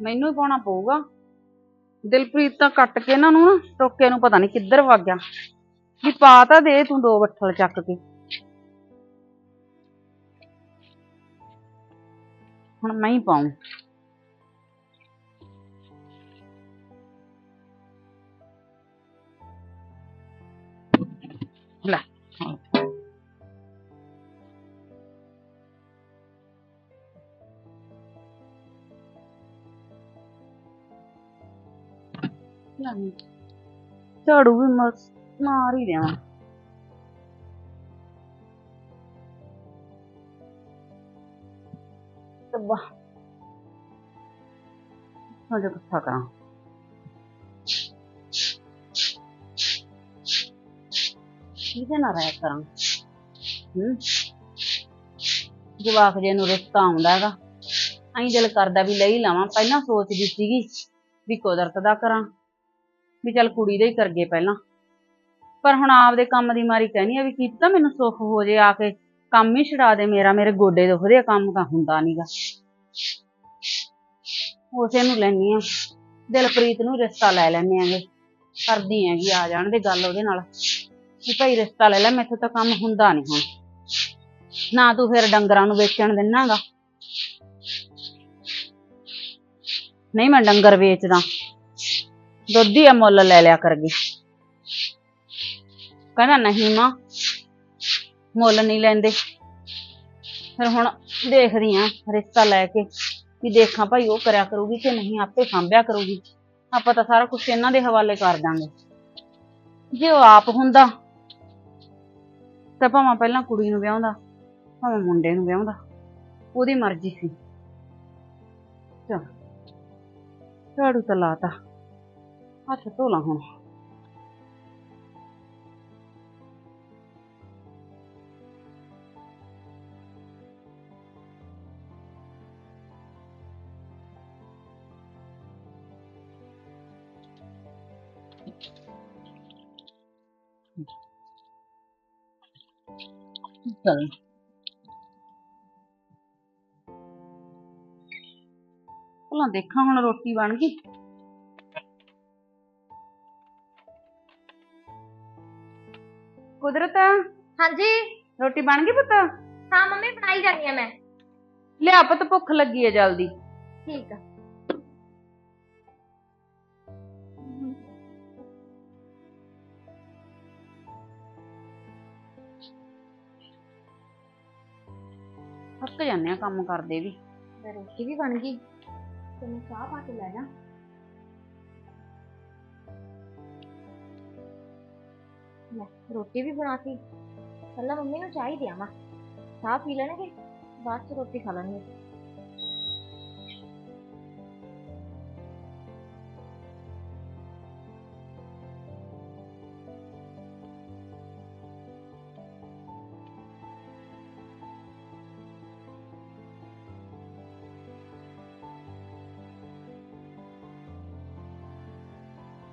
ਮੈਨੂੰ ਹੀ ਪਾਉਣਾ ਪਊਗਾ। ਦਿਲਪ੍ਰੀਤ ਤਾਂ ਕੱਟ ਕੇ ਇਹਨਾਂ ਨੂੰ ਨਾ ਟੋਕੇ ਨੂੰ ਪਤਾ ਨਹੀਂ ਕਿੱਧਰ ਵਗ ਗਿਆ। ਵੀ ਪਾ ਤਾਂ ਦੇ ਤੂੰ ਦੋ ਬੱਠਲ ਚੱਕ ਕੇ। ਹੁਣ ਮੈਂ ਹੀ ਪਾਉਂ। ਲੈ। ਲੈ ਝਾੜੂ ਵੀ ਮਸ, ਮਾਰ ਹੀ ਦੇਵਾਂ ਤੱਬਾ ਹਜੇ ਇਕੱਠਾ ਕਰਾਂ। ਕਿਹਦੇ ਨਾਲ ਰਹਿ ਕਰਾਂ? ਹੂੰ? ਜਵਾਕ ਜੇ ਨੂੰ ਰਿਸ਼ਤਾ ਆਉਂਦਾ ਹੈਗਾ ਐਂ ਦਿਲ ਕਰਦਾ ਵੀ ਲਈ ਲਾਵਾਂ। ਪਹਿਲਾਂ ਸੋਚਦੀ ਸੀਗੀ ਵੀ ਕੁਦਰਤ ਦਾ ਕਰਾਂ। ਵੀ ਚੱਲ ਕੁੜੀ ਦਾ ਹੀ ਕਰਗੇ ਪਹਿਲਾਂ। ਪਰ ਹੁਣ ਆਪਦੇ ਕੰਮ ਦੀ ਮਾਰੀ ਕਹਿਨੀ ਆ ਵੀ ਕੀਤਾ ਮੈਨੂੰ ਸੁੱਖ ਹੋ ਜੇ ਆ ਕੇ ਕੰਮ ਹੀ ਛਡਾ ਦੇ ਮੇਰਾ, ਮੇਰੇ ਗੋਡੇ ਦੁਖਦੇ ਆ, ਕੰਮ ਤਾਂ ਹੁੰਦਾ ਨਹੀਂਗਾ ਉਸੇ ਨੂੰ ਲੈਣੀ ਆ। ਦਿਲਪ੍ਰੀਤ ਨੂੰ ਰਿਸ਼ਤਾ ਲੈ ਲੈਣੇ ਆਂਗੇ ਕਰਦੀ ਹੈਗੀ, ਆ ਜਾਣ ਦੇ ਗੱਲ ਉਹਦੇ ਨਾਲ। ਵੀ ਭਾਈ ਰਿਸ਼ਤਾ ਲੈ ਲੈ, ਮੈਥੋਂ ਤਾਂ ਕੰਮ ਹੁੰਦਾ ਨਹੀਂ ਹੁਣ। ਨਾ ਤੂੰ ਫਿਰ ਡੰਗਰਾਂ ਨੂੰ ਵੇਚਣ ਦਿਨਾਗਾ ਨਹੀਂ ਮੈਂ ਡੰਗਰ ਵੇਚਦਾ। ਦੁੱਧ ਹੀ ਆ ਮੁੱਲ ਲੈ ਲਿਆ ਕਰਗੇ। ਕਹਿੰਦਾ, ਨਹੀਂ ਮਾਂ, ਮੁੱਲ ਨਹੀਂ ਲੈਂਦੇ। ਫਿਰ ਹੁਣ ਦੇਖਦੀ ਆ ਰਿਸ਼ਤਾ ਲੈ ਕੇ ਵੀ ਦੇਖਾਂ ਭਾਈ ਉਹ ਕਰਿਆ ਕਰੂਗੀ ਕਿ ਨਹੀਂ, ਆਪੇ ਸੰਭਿਆ ਕਰੂਗੀ। ਆਪਾਂ ਤਾਂ ਸਾਰਾ ਕੁਝ ਇਹਨਾਂ ਦੇ ਹਵਾਲੇ ਕਰ ਦਾਂਗੇ। ਜੇ ਉਹ ਆਪ ਹੁੰਦਾ ਤਾਂ ਭਾਵੇਂ ਪਹਿਲਾਂ ਕੁੜੀ ਨੂੰ ਵਿਆਹੁੰਦਾ, ਭਾਵੇਂ ਮੁੰਡੇ ਨੂੰ ਵਿਆਹੁੰਦਾ, ਉਹਦੀ ਮਰਜ਼ੀ ਸੀ। ਚਲ, ਝਾੜੂ ਤਾਂ ਲਾਤਾ। ਹੱਥ ਧੋ ਲਾ ਹੁਣ। ਚਲ। ਭਲਾ ਦੇਖਾਂ ਹੁਣ ਰੋਟੀ ਬਣ ਗਈ। ਕੁਦਰਤ? ਹਾਂਜੀ। ਰੋਟੀ ਬਣ ਗਈ ਪੁੱਤ? ਹਾਂ ਮੰਮੀ ਬਣਾਈ ਜਾਨੀ ਆ ਮੈਂ। ਲਿਆ ਪੁੱਤ ਭੁੱਖ ਲੱਗੀ ਹੈ ਜਲਦੀ। ਠੀਕ ਆ। ਥੱਕ ਜਾਂਦੇ ਆ ਕੰਮ ਕਰਦੇ ਵੀ। ਰੋਟੀ ਵੀ ਬਣ ਗਈ। ਤੇ ਮੈਂ ਚਾਹ ਪਾ ਕੇ ਲੈ ਜਾ। ਲੈ, ਰੋਟੀ ਵੀ ਬਣਾਤੀ ਪਹਿਲਾਂ ਮੰਮੀ ਨੂੰ ਚਾਹ ਹੀ ਦਿਆਵਾਂ ਚਾਹ ਪੀ ਲੈਣਗੇ, ਬਾਅਦ ਚ ਰੋਟੀ ਖਾ ਲੈਣਗੇ।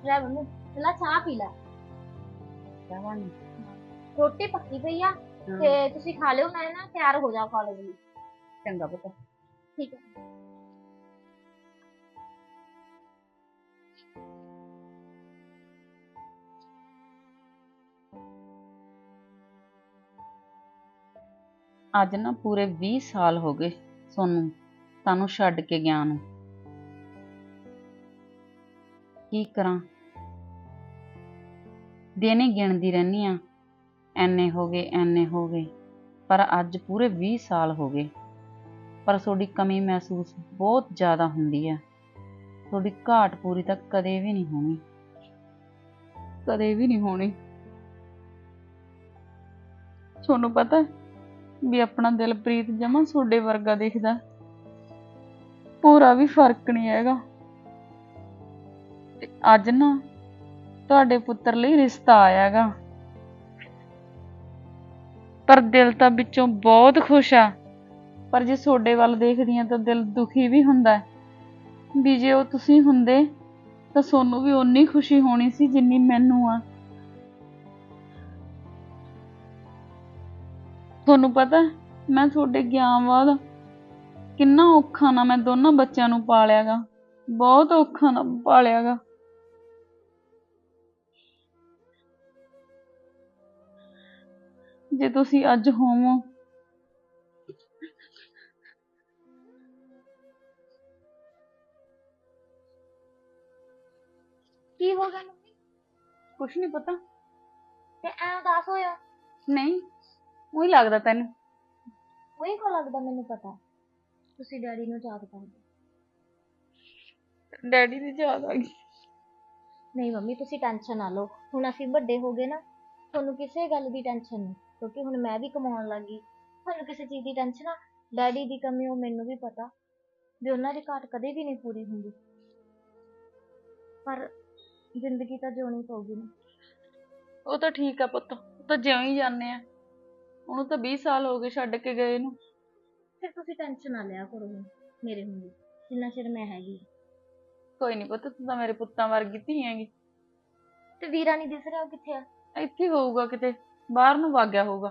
ਲੈ ਮੰਮੀ, ਪਹਿਲਾਂ ਚਾਹ ਪੀ ਲੈ। ਚਾਹਾਂਗੇ ਰੋਟੀ ਪੱਕੀ ਪਈ ਆ? ਤੇ ਤੁਸੀਂ ਖਾ ਲਿਓ ਮੈਂ ਨਾ ਤਿਆਰ ਹੋ ਜਾ ਕਾਲਜ ਲਈ। ਚੰਗਾ ਪੁੱਤ। ਠੀਕ ਹੈ। ਅੱਜ ਨਾ ਪੂਰੇ 20 ਸਾਲ ਹੋ ਗਏ ਸੋਨੂੰ ਤੁਹਾਨੂੰ ਛੱਡ ਕੇ ਗਿਆ ਨੂੰ। ਕੀ ਕਰਾਂ? ਦਿਨ ਹੀ ਗਿਣਦੀ ਰਹਿੰਦੀ ਆ। ਐਨੇ ਹੋ ਗਏ, ਐਨੇ ਹੋ ਗਏ। ਪਰ ਅੱਜ ਪੂਰੇ 20 ਸਾਲ ਹੋ ਗਏ। ਪਰ ਤੁਹਾਡੀ ਕਮੀ ਮਹਿਸੂਸ ਬਹੁਤ ਜ਼ਿਆਦਾ ਹੁੰਦੀ ਹੈ ਤੁਹਾਡੀ ਘਾਟ ਪੂਰੀ ਤਾਂ ਕਦੇ ਵੀ ਨਹੀਂ ਹੋਣੀ। ਕਦੇ ਵੀ ਨਹੀਂ ਹੋਣੀ। ਤੁਹਾਨੂੰ ਪਤਾ ਵੀ ਆਪਣਾ ਦਿਲਪ੍ਰੀਤ ਜਮਾ ਤੁਹਾਡੇ ਵਰਗਾ ਦੇਖਦਾ। ਪੂਰਾ ਵੀ ਫ਼ਰਕ ਨਹੀਂ ਹੈਗਾ। ਤੇ ਅੱਜ ਨਾ ਤੁਹਾਡੇ ਪੁੱਤਰ ਲਈ ਰਿਸ਼ਤਾ ਆਇਆ ਹੈਗਾ ਪਰ ਦਿਲ ਤਾਂ ਵਿੱਚੋਂ ਬਹੁਤ ਖੁਸ਼ ਆ। ਪਰ ਜੇ ਤੁਹਾਡੇ ਵੱਲ ਦੇਖਦੀ ਆ ਤਾਂ ਦਿਲ ਦੁਖੀ ਵੀ ਹੁੰਦਾ ਵੀ ਜੇ ਉਹ ਤੁਸੀਂ ਹੁੰਦੇ, ਤਾਂ ਸੋਨੂੰ ਵੀ ਓਨੀ ਖੁਸ਼ੀ ਹੋਣੀ ਸੀ ਜਿੰਨੀ ਮੈਨੂੰ ਆ। ਤੁਹਾਨੂੰ ਪਤਾ, ਮੈਂ ਤੁਹਾਡੇ ਗਿਆਨ ਬਾਅਦ ਕਿੰਨਾ ਔਖਾ ਨਾ ਮੈਂ ਦੋਨਾਂ ਬੱਚਿਆਂ ਨੂੰ ਪਾਲਿਆਗਾ। ਬਹੁਤ ਔਖਾ ਨਾ ਪਾਲਿਆਗਾ। ਜੇ ਤੁਸੀਂ ਅੱਜ ਹੋਵੋ। ਕੀ ਹੋ ਗਿਆ ਮੰਮੀ? ਕੁਛ ਨਹੀਂ ਪਤਾ। ਤੇ ਐਂ ਉਦਾਸ ਹੋਇਆ? ਨਹੀਂ ਉਹੀ ਲੱਗਦਾ ਤੈਨੂੰ। ਉਹੀ ਕੋ ਲੱਗਦਾ ਮੈਨੂੰ ਪਤਾ? ਤੁਸੀਂ ਡੈਡੀ ਨੂੰ ਯਾਦ ਕਰਦੇ। ਡੈਡੀ ਦੀ ਯਾਦ ਆ ਗਈ। ਨਹੀਂ ਮੰਮੀ ਤੁਸੀਂ ਟੈਨਸ਼ਨ ਨਾ ਲਓ। ਹੁਣ ਅਸੀਂ ਵੱਡੇ ਹੋ ਗਏ ਨਾ ਤੁਹਾਨੂੰ ਕਿਸੇ ਗੱਲ ਦੀ ਟੈਨਸ਼ਨ ਨਹੀਂ। ਕਿਉਂਕਿ ਹੁਣ ਮੈਂ ਵੀ ਕਮਾਉਣ ਲੱਗੀ ਤੁਹਾਨੂੰ ਕਿਸੇ ਚੀਜ਼ ਦੀ ਟੈਨਸ਼ਨ ਆ ਡੈਡੀ ਦੀ ਕਮੀ ਉਹ ਮੈਨੂੰ ਵੀ ਪਤਾ ਵੀ ਉਹਨਾਂ ਦੀ ਘਾਟ ਕਦੇ ਵੀ ਨਹੀਂ ਪੂਰੀ ਹੁੰਦੀ। ਪਰ ਜ਼ਿੰਦਗੀ ਤਾਂ ਜਿਉਣੀ ਪਊਗੀ ਨਾ। ਉਹ ਤਾਂ ਠੀਕ ਆ ਪੁੱਤ ਉਹ ਤਾਂ ਜਿਉਂ ਹੀ ਜਾਂਦੇ ਆ। ਉਹਨੂੰ ਤਾਂ 20 ਸਾਲ ਹੋ ਗਏ ਛੱਡ ਕੇ ਗਏ ਨੂੰ। ਫਿਰ ਤੁਸੀਂ ਟੈਨਸ਼ਨ ਨਾ ਲਿਆ ਕਰੋ ਹੁਣ ਮੇਰੇ ਹੁੰਦੀ ਜਿੰਨਾ ਚਿਰ ਮੈਂ ਹੈਗੀ ਕੋਈ ਨਹੀਂ ਪੁੱਤ ਤੂੰ ਤਾਂ ਮੇਰੇ ਪੁੱਤਾਂ ਵਰਗੀ ਧੀ ਹੈਗੀ। ਤੇ ਵੀਰਾ ਨਹੀਂ ਦਿਸ ਰਿਹਾ ਉਹ ਕਿੱਥੇ ਆ? ਇੱਥੇ ਹੀ ਹੋਊਗਾ ਕਿਤੇ। ਬਾਹਰ ਨੂੰ ਵਗ ਗਿਆ ਹੋਊਗਾ।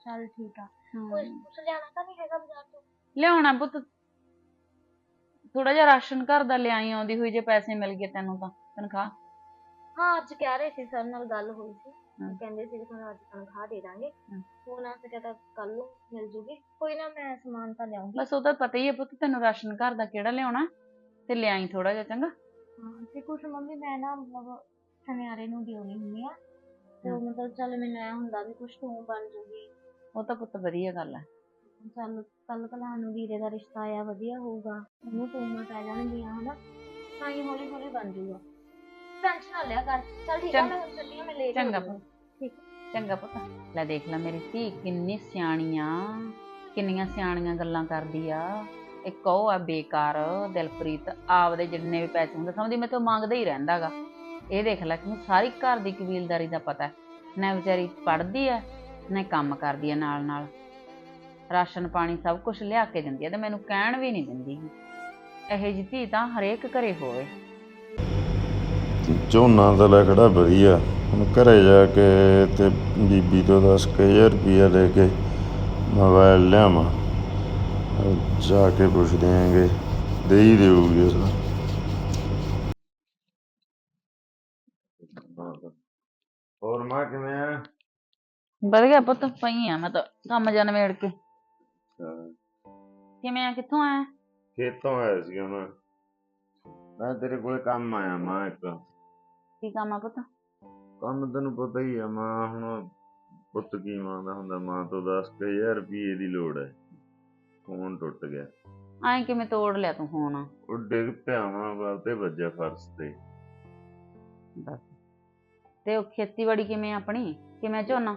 ਚੱਲ ਠੀਕ ਆ। ਕੋਈ ਕੁਛ ਲਿਆਣਾ ਤਾਂ ਨਹੀਂ ਹੈਗਾ ਬਾਜ਼ਾਰ ਤੋਂ। ਲਿਆਉਣਾ ਪੁੱਤ। ਥੋੜਾ ਜਿਹਾ ਰਾਸ਼ਨ ਘਰ ਦਾ ਲਿਆਈ ਆਉਂਦੀ ਹੋਈ ਜੇ ਪੈਸੇ ਮਿਲ ਗਏ ਤੈਨੂੰ ਤਾਂ ਤਨਖਾਹ। ਹਾਂ ਅੱਜ ਕਹਿ ਰਹੇ ਸੀ ਸਰ ਨਾਲ ਗੱਲ ਹੋਈ ਸੀ। ਹਮ। ਕਹਿੰਦੇ ਸੀ ਕਿ ਤੁਹਾਨੂੰ ਅੱਜ ਤਨਖਾਹ ਦੇ ਦਾਂਗੇ। ਹਮ। ਹੋ ਨਾ ਸਕਿਆ ਤਾਂ ਕੱਲ ਨੂੰ ਮਿਲ ਜੂਗੀ। ਕੋਈ ਨਾ ਮੈਂ ਸਮਾਨ ਤਾਂ ਲਿਆਉਂਗੀ। ਬਸ ਉਹਦਾ ਪਤਾ ਹੀ ਹੈ ਪੁੱਤ ਤੈਨੂੰ ਰਾਸ਼ਨ ਘਰ ਦਾ ਕਿਹੜਾ ਲਿਆਉਣਾ? ਤੇ ਲਿਆਈ ਥੋੜਾ ਜਿਹਾ ਚੰਗਾ। ਹਾਂ ਤੇ ਕੁਛ ਮੰਮੀ ਮੈਂ ਨਾ ਮਤਲਬ ਸੁਨਿਆਰੇ ਨੂੰ ਦਿਉਣੀ ਹੁੰਦੀ ਆ। ਤੇ ਉਹ ਮਤਲਬ ਚੱਲ ਮੈਨੂੰ ਐ ਹੁੰਦਾ ਵੀ ਕੁਛ ਤੂੰ ਬਣ ਜੂਗੀ ਉਹ ਤਾਂ ਪੁੱਤ ਵਧੀਆ ਗੱਲ ਹੈ। ਚੱਲ ਕੱਲ ਕਲਾ ਨੂੰ ਵੀਰੇ ਦਾ ਰਿਸ਼ਤਾ ਆਇਆ ਵਧੀਆ ਹੋਊਗਾ। ਉਹਨੂੰ ਟੂਮਾਂ ਪੈ ਜਾਣਗੀਆਂ ਹਨਾ? ਤਾਂ ਹੀ ਹੌਲੀ ਹੌਲੀ ਬਣ ਜੂਗਾ ਟੈਨਸ਼ਨ ਨਾ ਲਿਆ ਕਰ। ਚੱਲ ਠੀਕ ਆ ਚੰਗਾ। ਮੈਂ ਹੁਣ ਚੱਲੀ ਆ ਮੈਂ ਲੇਟ ਚੰਗਾ ਹੋ ਪੁੱਤ। ਠੀਕ ਚੰਗਾ ਪੁੱਤ। ਲੈ ਦੇਖ ਲੈ ਮੇਰੀ ਧੀ ਕਿੰਨੀ ਸਿਆਣੀਆਂ ਕਿੰਨੀਆਂ ਸਿਆਣੀਆਂ ਗੱਲਾਂ ਕਰਦੀ ਆ। ਇੱਕ ਉਹ ਆ ਬੇਕਾਰ ਦਿਲਪ੍ਰੀਤ। ਆਪਦੇ ਜਿੰਨੇ ਵੀ ਪੈਸੇ ਹੁੰਦੇ ਸਮਝਦੀ ਮੈਂ ਤੋਂ ਮੰਗਦਾ ਹੀ ਰਹਿੰਦਾਗਾ ਇਹ ਦੇਖ ਲੈ ਕਿ ਸਾਰੀ ਘਰ ਦੀ ਕਬੀਲਦਾਰੀ ਦਾ ਪਤਾ ਹੈ। ਨਾ ਵਿਚਾਰੀ ਪੜਦੀ ਹੈ, ਨਾ ਕੰਮ ਕਰਦੀ ਹੈ ਨਾਲ ਨਾਲ। ਰਾਸ਼ਨ ਪਾਣੀ ਸਭ ਕੁਝ ਲਿਆ ਕੇ ਦਿੰਦੀ ਹੈ ਤੇ ਮੈਨੂੰ ਕਹਿਣ ਵੀ ਨਹੀਂ ਦਿੰਦੀ। ਇਹੋ ਜਿਹੀ ਧੀ ਤਾਂ ਹਰੇਕ ਘਰੇ ਹੋਵੇ। ਝੋਨਾ ਦਾ ਲੈ ਖੜਾ ਵਧੀਆ। ਹੁਣ ਘਰੇ ਜਾ ਕੇ ਤੇ ਬੀਬੀ ਤੋਂ 10000 ਰੁਪਇਆ ਲੈ ਕੇ ਮੋਬਾਈਲ ਲਿਆਵਾਂ। ਜਾ ਕੇ ਪੁੱਛਦੇ ਆਂਗੇ ਦੇ ਹੀ ਦੇਊਗੀ ਉਸ ਹੋਰ ਮਾਂ ਕਿਵੇਂ ਆ? ਵਧੀਆ ਪੁੱਤ ਪਈ ਆ ਮੈਂ ਤਾਂ ਕੰਮ ਜਨ ਮੇੜ ਕੇ। ਕਿਵੇਂ ਆ ਕਿੱਥੋਂ ਆਇਆ? ਖੇਤੋਂ ਆਇਆ ਸੀ ਮੈਂ ਮੈਂ ਤੇਰੇ ਕੋਲੇ ਕੰਮ ਆਇਆ ਮਾਂ ਇੱਕ। ਕੀ ਕੰਮ ਆ ਪੁੱਤ? ਕੰਮ ਤੈਨੂੰ ਪਤਾ ਹੀ ਆ ਮਾਂ ਹੁਣ ਪੁੱਤ ਕੀ ਮੰਗਦਾ ਹੁੰਦਾ ਮਾਂ ਤੋਂ 10000 ਰੁਪਏ ਦੀ ਲੋੜ ਹੈ। ਫੋਨ ਟੁੱਟ ਗਿਆ। ਐਂ ਕਿਵੇਂ ਤੋੜ ਲਿਆ ਤੂੰ ਫੋਨ? ਉਹ ਡਿੱਗ ਪਿਆ ਬਾਪ ਤੇ ਵੱਜਿਆ ਫਰਸ਼ ਤੇ। ਦੱਸ। ਤੇ ਉਹ ਖੇਤੀਬਾੜੀ ਕਿਵੇਂ ਆ ਆਪਣੀ? ਕਿਵੇਂ ਝੋਨਾ?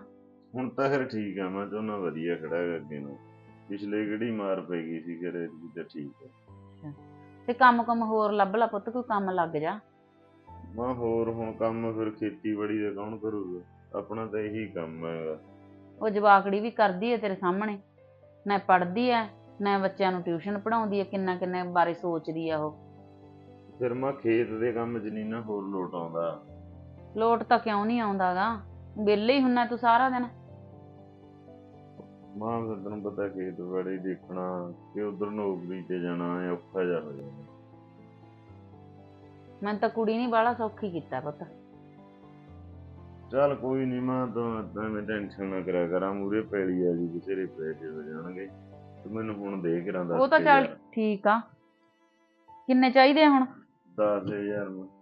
ਹੁਣ ਤਾਂ ਫਿਰ ਠੀਕ ਆ ਮੈਂ ਝੋਨਾ ਵਧੀਆ ਖੜਾ ਹੈ ਅੱਗੇ ਨੂੰ। ਪਿਛਲੇ ਕਿਹੜੀ ਮਾਰ ਪੈ ਗਈ ਸੀ ਫਿਰ ਇਹ ਤਾਂ ਠੀਕ ਹੈ ਤੇ ਕੰਮ ਕੰਮ ਹੋਰ ਲੱਭ ਲਾ ਪੁੱਤ ਕੋਈ ਕੰਮ ਲੱਗ ਜਾ। ਮਾਂ ਹੋਰ ਹੁਣ ਕੰਮ ਫਿਰ ਖੇਤੀਬਾੜੀ ਦਾ ਕੌਣ ਕਰੂਗਾ? ਆਪਣਾ ਤਾਂ ਇਹੀ ਕੰਮ ਹੈ ਉਹ ਜਵਾਕੜੀ ਵੀ ਕਰਦੀ ਹੈ ਤੇਰੇ ਸਾਹਮਣੇ। ਨਾ ਪੜ੍ਹਦੀ ਹੈ ਨਾ ਬੱਚਿਆਂ ਨੂੰ ਟਿਊਸ਼ਨ ਪੜਾਉਂਦੀ ਹੈ ਕਿੰਨਾ ਕਿੰਨੇ ਬਾਰੇ ਸੋਚਦੀ ਆ ਉਹ। ਫਿਰ ਮਾਂ ਖੇਤ ਦੇ ਕੰਮ 'ਚ ਨਹੀਂ ਨਾ ਹੋਰ ਲੋਟ ਆਉਂਦਾ। ਲੋਟ ਤਾਂ ਕਿਉਂ ਨਹੀਂ ਆਉਂਦਾਗਾ? ਵਿਹਲੇ ਹੀ ਹੁੰਨਾ ਤੂੰ ਸਾਰਾ ਦਿਨ। ਮਾਂ ਫਿਰ ਤੈਨੂੰ ਪਤਾ ਖੇਤਬਾੜੀ ਦੇਖਣਾ ਤੇ ਉਧਰ ਨੌਕਰੀ ਤੇ ਜਾਣਾ ਇਹ ਔਖਾ ਜਾ ਹੋ ਜਾਂਦਾ। ਮੈਂ ਤਾਂ ਕੁੜੀ ਨਹੀਂ ਬਾਹਲਾ ਸੌਖੀ ਕੀਤਾ ਪੁੱਤ। ਚੱਲ ਕੋਈ ਨਹੀਂ ਮਾਂ ਤਾਂ ਐਵੇਂ ਟੈਨਸ਼ਨ ਨਾ ਕਰਿਆ ਕਰਾਂ ਮੂਰੇ ਪੈਲੀ ਆ ਜੀ ਬਥੇਰੇ ਪੈਸੇ ਹੋ ਜਾਣਗੇ। ਤੇ ਮੈਨੂੰ ਹੁਣ ਦੇ ਕੇ ਰਾਂ ਉਹ ਤਾਂ ਚੱਲ ਠੀਕ ਆ। ਕਿੰਨੇ ਚਾਹੀਦੇ ਆ ਹੁਣ? 10000 ਮੈਂ।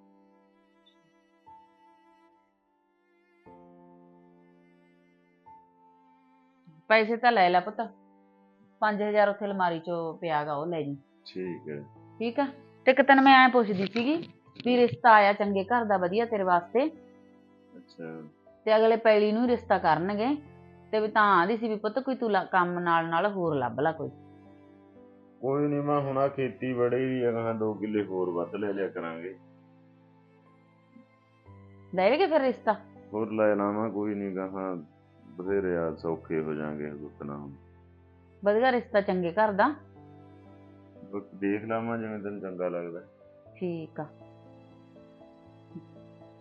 ਪੈਸੇ ਤਾਂ ਲੈ ਲੈ ਪੁੱਤ। 5000 ਉੱਥੇ ਅਲਮਾਰੀ 'ਚੋਂ ਪਿਆਗਾ ਉਹ ਲੈ ਜੀ। ਠੀਕ ਹੈ। ਠੀਕ ਆ? ਤੇ ਇੱਕ ਤੈਨੂੰ ਮੈਂ ਐ ਪੁੱਛਦੀ ਸੀਗੀ ਵੀ ਰਿਸ਼ਤਾ ਆਇਆ ਚੰਗੇ ਘਰ ਦਾ ਵਧੀਆ ਤੇਰੇ ਵਾਸਤੇ। ਅੱਛਾ। ਤੇ ਅਗਲੇ ਪੈਲੀ ਨੂੰ ਹੀ ਰਿਸ਼ਤਾ ਕਰਨਗੇ। ਤੇ ਵੀ ਤਾਂ ਆਂਦੀ ਸੀ ਵੀ ਪੁੱਤ ਕੋਈ ਤੂੰ ਲਾ- ਕੰਮ ਨਾਲ ਨਾਲ ਹੋਰ ਲੱਭ ਲਾ ਕੋਈ। ਕੋਈ ਨਹੀਂ ਮੈਂ ਹੁਣ ਆ ਖੇਤੀਬਾੜੀ ਵੀ ਅਗਾਂ 2 ਕਿੱਲੇ ਹੋਰ ਵੱਧ ਲੈ ਲਿਆ ਕਰਾਂਗੇ। ਲੈ ਲਗੇ ਫਿਰ ਰਿਸ਼ਤਾ। ਹੋਰ ਲੈ ਲਾਵਾਂ ਕੋਈ ਨਹੀਂ ਗਾਹਾਂ ਬਥੇਰੇ ਆ ਸੌਖੇ ਹੋ ਜਾਾਂਗੇ ਗੁੱਤਨਾ ਵਧੀਆ ਰਿਸ਼ਤਾ ਚੰਗੇ ਘਰ ਦਾ ਦੇਖ ਲਾਵਾਂ ਜਿਵੇਂ ਤੈਨੂੰ ਚੰਗਾ ਲੱਗਦਾ। ਠੀਕ ਆ।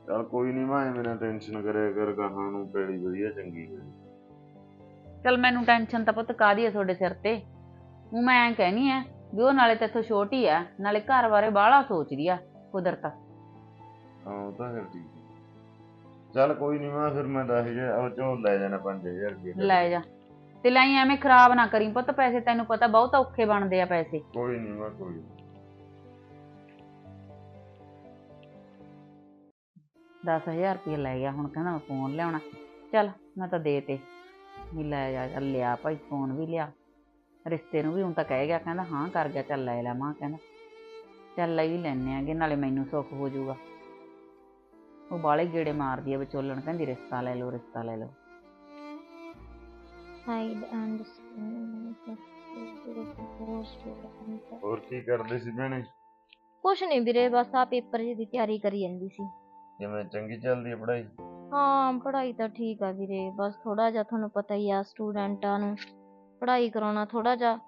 ਚੱਲ ਕੋਈ ਨਹੀਂ ਮੈਂ ਐਵੇਂ ਨਾ ਟੈਨਸ਼ਨ ਕਰਿਆ ਕਰ ਗਾਹਾਂ ਨੂੰ ਪੈੜੀ ਵਧੀਆ ਚੰਗੀ ਹੋਈ। ਚਲ ਮੈਨੂੰ ਟੈਨਸ਼ਨ ਤਾਂ ਪੁੱਤ ਕਾਦੀ ਆ ਤੁਹਾਡੇ ਸਿਰ ਤੇ। ਉਹ ਮੈਂ ਐਂ ਕਹਿਨੀ ਆ ਵੀ ਉਹ ਨਾਲੇ ਤੇਥੋਂ ਛੋਟੀ ਆ ਨਾਲੇ ਘਰ ਬਾਰੇ ਬਾਹਲਾ ਸੋਚਦੀ ਆ ਕੁਦਰਤ। ਹਾਂ ਉਹ ਤਾਂ ਫਿਰ ਠੀਕ। ਚੱਲ ਕੋਈ ਨਹੀਂ ਮੈਂ ਫਿਰ ਮੈਂ 10000 ਉਹ ਚੋਂ ਲੈ ਜਾਣਾ 5000 ਰੁਪਏ ਲੈ ਜਾ। ਤੇ ਲਈ ਐਵੇਂ ਖਰਾਬ ਨਾ ਕਰੀ ਪੁੱਤ ਪੈਸੇ ਤੈਨੂੰ ਪਤਾ ਬਹੁਤ ਔਖੇ ਬਣਦੇ ਆ ਪੈਸੇ। ਕੋਈ ਨਹੀਂ ਮੈਂ ਕੋਈ ਨੀ। 10000 ਰੁਪਏ ਲੈ ਗਿਆ ਹੁਣ ਕਹਿੰਦਾ ਮੈਂ ਫੋਨ ਲਿਆਉਣਾ। ਚੱਲ ਮੈਂ ਤਾਂ ਦੇ ਤੇ। ਵੀ ਲੈ ਜਾ ਚੱਲ ਲਿਆ ਭਾਈ ਫੋਨ ਵੀ ਲਿਆ। ਰਿਸ਼ਤੇ ਨੂੰ ਵੀ ਹੁਣ ਤਾਂ ਕਹਿ ਗਿਆ ਕਹਿੰਦਾ ਹਾਂ ਕਰ ਗਿਆ ਚੱਲ ਲੈ ਲੈ ਮਾਂ ਕਹਿੰਦਾ। ਚੱਲ ਲੈ ਹੀ ਲੈਨੇ ਆਂਗੇ ਨਾਲੇ ਮੈਨੂੰ ਸੁੱਖ ਹੋ ਜਾਊਗਾ। ਉਹ ਬਾਲੇ ਗੇੜੇ ਮਾਰਦੀ ਆ ਵਿਚੋਲਣ ਕਹਿੰਦੀ ਰਿਸ਼ਤਾ ਲੈ ਲਓ ਰਿਸ਼ਤਾ ਲੈ ਲਓ। ਹਾਈਡ ਐਂਡ ਹੋਰ ਕੀ ਕਰਦੇ ਸੀ ਭੈਣੇ? ਕੁਛ ਨਹੀਂ ਵੀਰੇ ਬਸ ਆ ਪੇਪਰ ਜੀ ਦੀ ਤਿਆਰੀ ਕਰੀ ਜਾਂਦੀ ਸੀ। ਕਿਵੇਂ ਚੰਗੀ ਚੱਲਦੀ ਹੈ ਪੜ੍ਹਾਈ? ਹਾਂ ਪੜ੍ਹਾਈ ਤਾਂ ਠੀਕ ਆ ਵੀਰੇ ਬਸ ਥੋੜਾ ਜਿਹਾ ਤੁਹਾਨੂੰ ਪਤਾ ਹੀ ਆ ਸਟੂਡੈਂਟਾਂ ਨੂੰ ਪੜ੍ਹਾਈ ਕਰਾਉਣਾ ਥੋੜਾ ਜਿਹਾ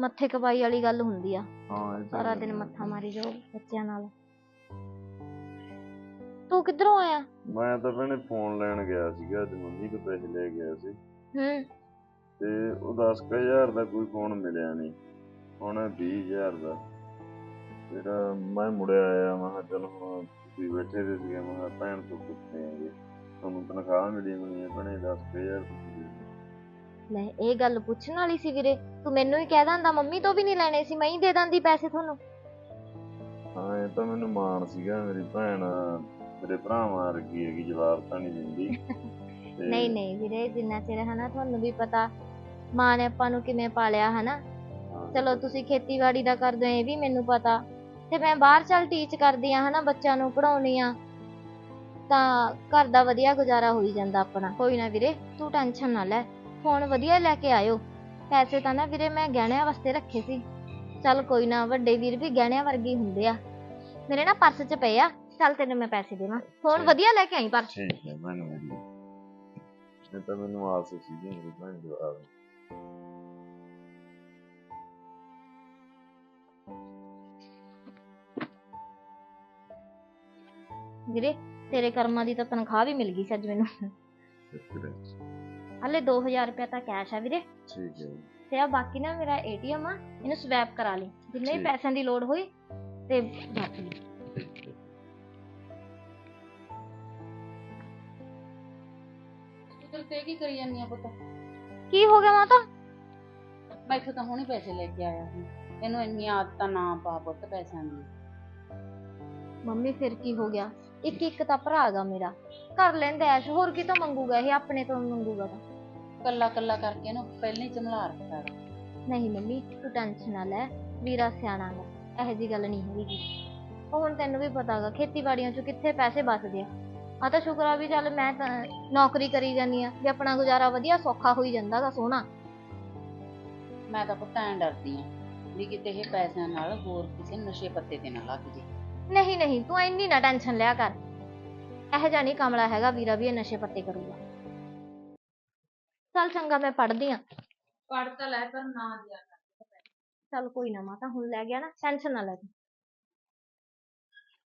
ਮੱਥੇ ਕਬਾਈ ਵਾਲੀ ਗੱਲ ਹੁੰਦੀ ਆ। ਹਾਂ ਇਹ ਤਾਂ ਸਾਰਾ ਦਿਨ। ਮੱਥਾ ਮਾਰੀ ਜਾਓ ਬੱਚਿਆਂ ਨਾਲ। ਤੂੰ ਕਿੱਧਰੋਂ ਆਇਆ? ਮੈਂ ਤਾਂ ਭੈਣੇ ਫੋਨ ਲੈਣ ਗਿਆ ਸੀਗਾ ਤੇ ਮੰਮੀ ਤੋਂ ਪੈਸੇ ਲੈ ਗਿਆ ਸੀ। ਹੂੰ। ਤੇ ਉਹ 10000 ਦਾ ਕੋਈ ਫੋਨ ਮਿਲਿਆ ਨਹੀਂ ਹੁਣ 20000 ਦਾ। ਫਿਰ ਮੈਂ ਮੁੜਿਆ ਆਇਆ ਮੈਂ ਕਿਹਾ ਚਲ ਹੁਣ ਤੁਸੀਂ ਬੈਠੇ ਦੇ ਸੀਗੇ ਮੈਂ ਕਿਹਾ ਭੈਣ ਤੋਂ ਪੁੱਛਦੇ ਆਂਗੇ ਤੁਹਾਨੂੰ ਤਨਖਾਹ ਮਿਲੀ ਹੋਣੀ ਹੈ ਭੈਣੇ 10000 ਤੁਸੀਂ ਦੇ ਦਿਓ। ਲੈ ਇਹ ਗੱਲ ਪੁੱਛਣ ਵਾਲੀ ਸੀ ਵੀਰੇ ਤੂੰ ਮੈਨੂੰ ਹੀ ਕਹਿ ਦਿੰਦਾ ਮੰਮੀ ਤੋਂ ਵੀ ਨਹੀਂ ਲੈਣੇ ਸੀ ਮੈਂ ਹੀ ਦੇ ਦਿੰਦੀ ਪੈਸੇ ਤੁਹਾਨੂੰ। ਹਾਂ ਇਹ ਤਾਂ ਮੈਨੂੰ ਮਾਣ ਸੀਗਾ ਮੇਰੀ ਭੈਣ ਮੇਰੇ ਭਰਾਵਾਂ ਵਰਗੀ ਹੈਗੀ ਜਵਾਬ ਤਾਂ ਨਹੀਂ ਦਿੰਦੀ। ਤੇ ਨਹੀਂ ਨਹੀਂ ਵੀਰੇ ਜਿੰਨਾ ਚਿਰ ਹਨਾ ਤੁਹਾਨੂੰ ਵੀ ਪਤਾ ਮਾਂ ਨੇ ਆਪਾਂ ਨੂੰ ਕਿਵੇਂ ਪਾਲਿਆ ਹਨਾ। ਹਾਂ, ਚਲੋ ਤੁਸੀਂ ਖੇਤੀਬਾੜੀ ਦਾ ਕਰਦੇ ਹੋ ਇਹ ਵੀ ਮੈਨੂੰ ਪਤਾ। ਤੇ ਮੈਂ ਬਾਹਰ ਚੱਲ ਟੀਚ ਕਰਦੀ ਆ ਹਨਾ ਬੱਚਿਆਂ ਨੂੰ ਪੜਾਉਣੀ ਆ ਤਾਂ ਘਰ ਦਾ ਵਧੀਆ ਗੁਜ਼ਾਰਾ ਹੋਈ ਜਾਂਦਾ ਆਪਣਾ। ਕੋਈ ਨਾ ਵੀਰੇ ਤੂੰ ਟੈਨਸ਼ਨ ਨਾ ਲੈ। ਫੋਨ ਵਧੀਆ ਲੈ ਕੇ ਆਇਓ। ਪੈਸੇ ਤਾਂ ਨਾ ਵੀਰੇ ਮੈਂ ਗਹਿਣਿਆਂ ਵਾਸਤੇ ਰੱਖੇ ਸੀ। ਚੱਲ ਕੋਈ ਨਾ ਵੱਡੇ ਵੀਰ ਵੀ ਗਹਿਣਿਆਂ ਵਰਗੇ ਹੀ ਹੁੰਦੇ ਆ। ਮੇਰੇ ਨਾ ਪਰਸ 'ਚ ਪਏ ਆ। ਚੱਲ ਤੈਨੂੰ ਮੈਂ ਪੈਸੇ ਦੇਵਾਂ। ਫੋਨ ਠੀਕ। ਵਧੀਆ ਲੈ ਕੇ ਆਈ ਪਰ। ਠੀਕ ਹੈ ਮੈਨੂੰ ਮਿਲੀ ਇਹ ਤਾਂ ਮੈਨੂੰ ਆਸ ਸੀਗੀ ਮੇਰੀ ਭੈਣ ਜਵਾਬ ਵੀਰੇ ਤੇਰੇ ਕਰਮਾਂ ਦੀ ਤਾਂ ਤਨਖਾਹ ਵੀ ਮਿਲ ਗਈ ਸੀ ਅੱਜ ਮੈਨੂੰ। ਹਲੇ 2000 ਰੁਪਏ ਤਾਂ ਕੈਸ਼ ਆ ਵੀਰੇ। ਠੀਕ ਹੈ ਤੇ ਆ ਬਾਕੀ ਨਾ ਮੇਰਾ ਏਟੀਐਮ ਆ ਇਹਨੂੰ ਸਵੈਪ ਕਰਾ ਲਈ। ਜਿੰਨੇ ਵੀ ਠੀਕ। ਪੈਸਿਆਂ ਦੀ ਲੋੜ ਹੋਈ ਤੇ ਲਈ ਤੂੰ ਕੀ ਕਰੀ ਜਾਂਦੀ ਆ ਪੁੱਤ? ਕੀ ਹੋ ਗਿਆ ਮਾਤਾ? ਮੈਂ ਇੱਥੋਂ ਤਾਂ ਹੁਣੇ ਪੈਸੇ ਲੈ ਕੇ ਆਇਆ ਸੀ। ਇਹਨੂੰ ਇੰਨੀਆਂ ਆਦਤਾਂ ਨਾ ਪਾ ਪੁੱਤ ਪੈਸਿਆਂ ਦੀ। ਮੰਮੀ ਫਿਰ ਕੀ ਹੋ ਗਿਆ? ਇੱਕ ਇੱਕ ਤਾਂ ਭਰਾ ਗਾ ਮੇਰਾ। ਕਰ ਲੈਂਦਾ ਐਸ਼ ਹੋਰ ਕਿਤੋਂ ਮੰਗੂਗਾ ਇਹ? ਆਪਣੇ ਤੋਂ ਮੰਗੂਗਾ ਤਾਂ। ਕੱਲਾ ਕੱਲਾ ਕਰਕੇ ਇਹਨੂੰ ਪਹਿਲਾਂ ਹੀ ਚਮਲਾ ਰੱਖਿਆ ਗਾ। ਨਹੀਂ ਮੰਮੀ ਤੂੰ ਟੈਨਸ਼ਨ ਨਾ ਲੈ। ਵੀਰਾ ਸਿਆਣਾ ਗਾ ਇਹੋ ਜੀ ਗੱਲ ਨਹੀਂ ਹੈਗੀ। ਉਹ ਹੁਣ ਤੈਨੂੰ ਵੀ ਪਤਾ ਗਾ ਖੇਤੀਬਾੜੀਆਂ ਚੋਂ ਕਿੱਥੇ ਪੈਸੇ ਬਚਦੇ ਆ? ਆ ਤਾਂ ਸ਼ੁਕਰ ਆ ਵੀ ਚੱਲ ਮੈਂ ਤਾਂ ਨੌਕਰੀ ਕਰੀ ਜਾਂਦੀ ਆ ਵੀ ਆਪਣਾ ਗੁਜ਼ਾਰਾ ਵਧੀਆ ਸੌਖਾ ਹੋਈ ਜਾਂਦਾ ਗਾ ਸੋਹਣਾ। ਮੈਂ ਤਾਂ ਪੁੱਤ ਐਂ ਡਰਦੀ ਆ ਵੀ ਕਿਤੇ ਇਹ ਪੈਸਿਆਂ ਨਾਲ ਹੋਰ ਕਿਸੇ ਨਸ਼ੇ ਪੱਤੇ ਤੇ ਨਾ ਲੱਗ ਜੇ। ਨਹੀਂ ਨਹੀਂ ਤੂੰ ਇੰਨੀ ਨਾ ਟੈਨਸ਼ਨ ਲਿਆ ਕਰ। ਇਹੋ ਜਿਹਾ ਨਹੀਂ ਕਮਲਾ ਹੈਗਾ ਵੀਰਾ ਵੀ ਇਹ ਨਸ਼ੇ ਪੱਤੇ ਕਰੂਗਾ। ਚੱਲ ਚੰਗਾ ਮੈਂ ਪੜ੍ਹਦੀ ਆ। ਪੜ ਤਾਂ ਲੈ ਪਰ ਨਾ ਦਿਆ ਚੱਲ ਕੋਈ ਨਾ ਮਾਤਾ ਹੁਣ ਲੈ ਗਿਆ ਨਾ ਟੈਨਸ਼ਨ ਨਾ ਲੈ ਤੂੰ।